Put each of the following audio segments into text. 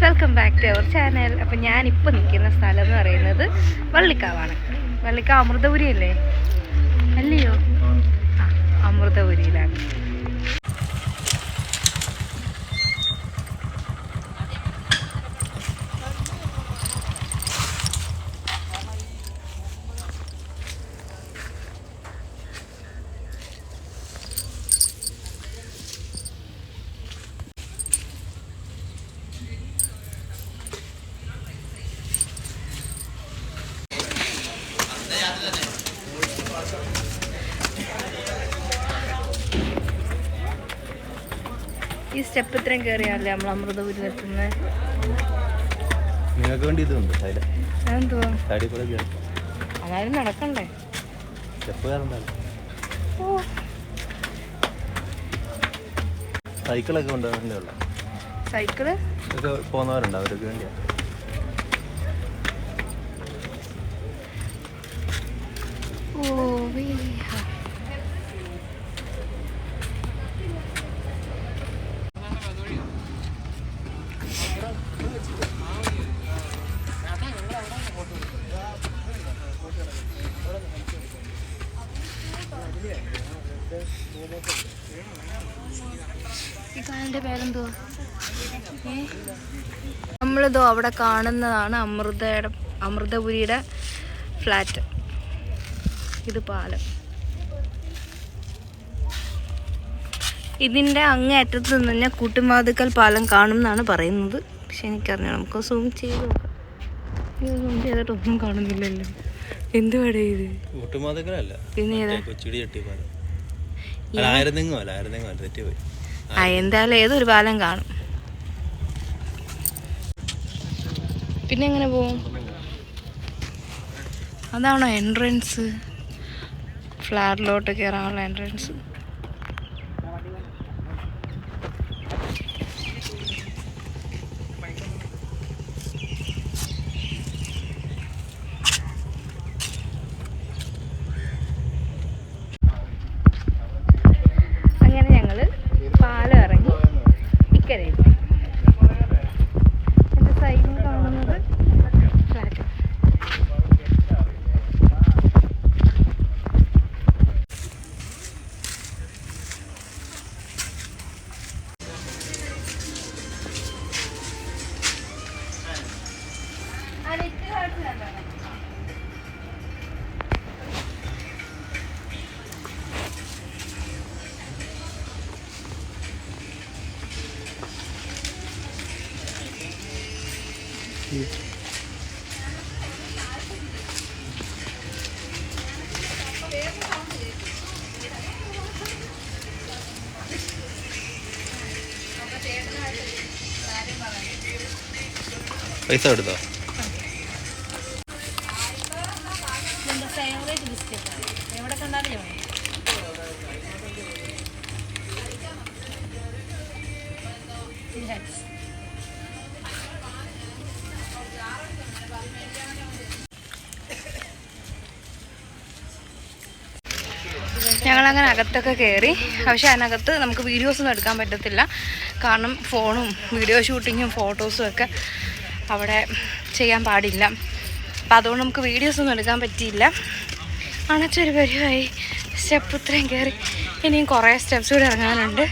Welcome back to our channel. അപ്പം ഞാനിപ്പോൾ നിൽക്കുന്ന സ്ഥലം എന്ന് പറയുന്നത് വള്ളിക്കാവാണ്. വള്ളിക്കാവ് അമൃതപുരി അല്ലേ? അല്ലയോ? ഈ സ്റ്റെപ്പ് ഇത്രയും കയറിയാലേ നമ്മൾ അമൃതപുരി എത്തുന്നത് നിങ്ങൾക്ക് വേണ്ടി ഇതുണ്ട് അതായത് നടക്കണ്ടേ. സ്റ്റെപ്പ് സൈക്കിളൊക്കെ കൊണ്ടുപോകണ്ടേ ഉള്ളു. സൈക്കിൾ പോകുന്നവരുണ്ട് അവർക്ക് വേണ്ടിയാ. ഈ പേരെന്തുവാ? നമ്മളിതോ അവിടെ കാണുന്നതാണ് അമൃതയുടെ അമൃതപുരിയുടെ ഫ്ലാറ്റ്. ഇത് പാലം. ഇതിന്റെ അങ്ങേ അറ്റത്ത് നിന്ന് തന്നെ കൂട്ടുമാതുക്കൽ പാലം കാണും എന്നാണ് പറയുന്നത്. പക്ഷെ എനിക്കറിഞ്ഞു നമുക്ക് സൂം ചെയ്ത് സൂം ചെയ്തിട്ടൊന്നും കാണുന്നില്ലല്ലോ. ഇത്? എന്തായാലും ഏതൊരു പാലം കാണും. പിന്നെ എങ്ങനെ പോവും? അതാണോ എൻട്രൻസ് ഫ്ലാറ്റിലോട്ട് കയറാനുള്ള എൻട്രൻസ് പൈസ എടുത്തോ ഞങ്ങളങ്ങനെ അകത്തൊക്കെ കയറി പക്ഷെ അതിനകത്ത് നമുക്ക് വീഡിയോസ് ഒന്നും എടുക്കാൻ പറ്റത്തില്ല. കാരണം ഫോണും വീഡിയോ ഷൂട്ടിങ്ങും ഫോട്ടോസും ഒക്കെ അവിടെ ചെയ്യാൻ പാടില്ല. അപ്പം അതുകൊണ്ട് നമുക്ക് വീഡിയോസ് ഒന്നും എടുക്കാൻ പറ്റിയില്ല. അണച്ചൊരു പരിവായി സ്റ്റെപ്പ് ഇത്രയും കയറി ഇനിയും കുറേ സ്റ്റെപ്സ് കൂടി ഇറങ്ങാനുണ്ട്.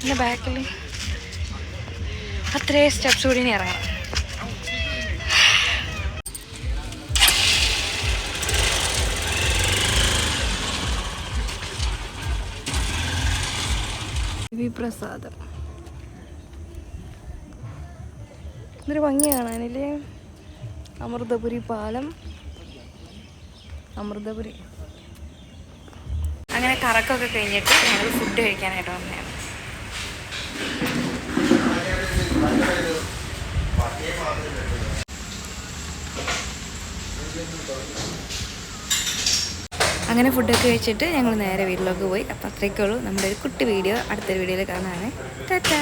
എന്റെ ബാക്കിൽ അത്രയും സ്റ്റെപ്സ് കൂടി ഇനി ഇറങ്ങണം. വി പ്രസാദം ഇതൊരു ഭംഗി കാണാനില്ലേ? അമൃതപുരി പാലം. അമൃതപുരി. അങ്ങനെ കറക്കൊക്കെ കഴിഞ്ഞിട്ട് ഞങ്ങൾ ഫുഡ് കഴിക്കാനായിട്ട് വന്നതാണ്. അങ്ങനെ ഫുഡൊക്കെ കഴിച്ചിട്ട് ഞങ്ങൾ നേരെ വീട്ടിലേക്ക് പോയി. അപ്പോൾ അത്രയ്ക്കുള്ളൂ നമ്മുടെ ഒരു കുട്ടി വീഡിയോ അടുത്തൊരു വീഡിയോയിൽ കാണാനേ ടാറ്റാ.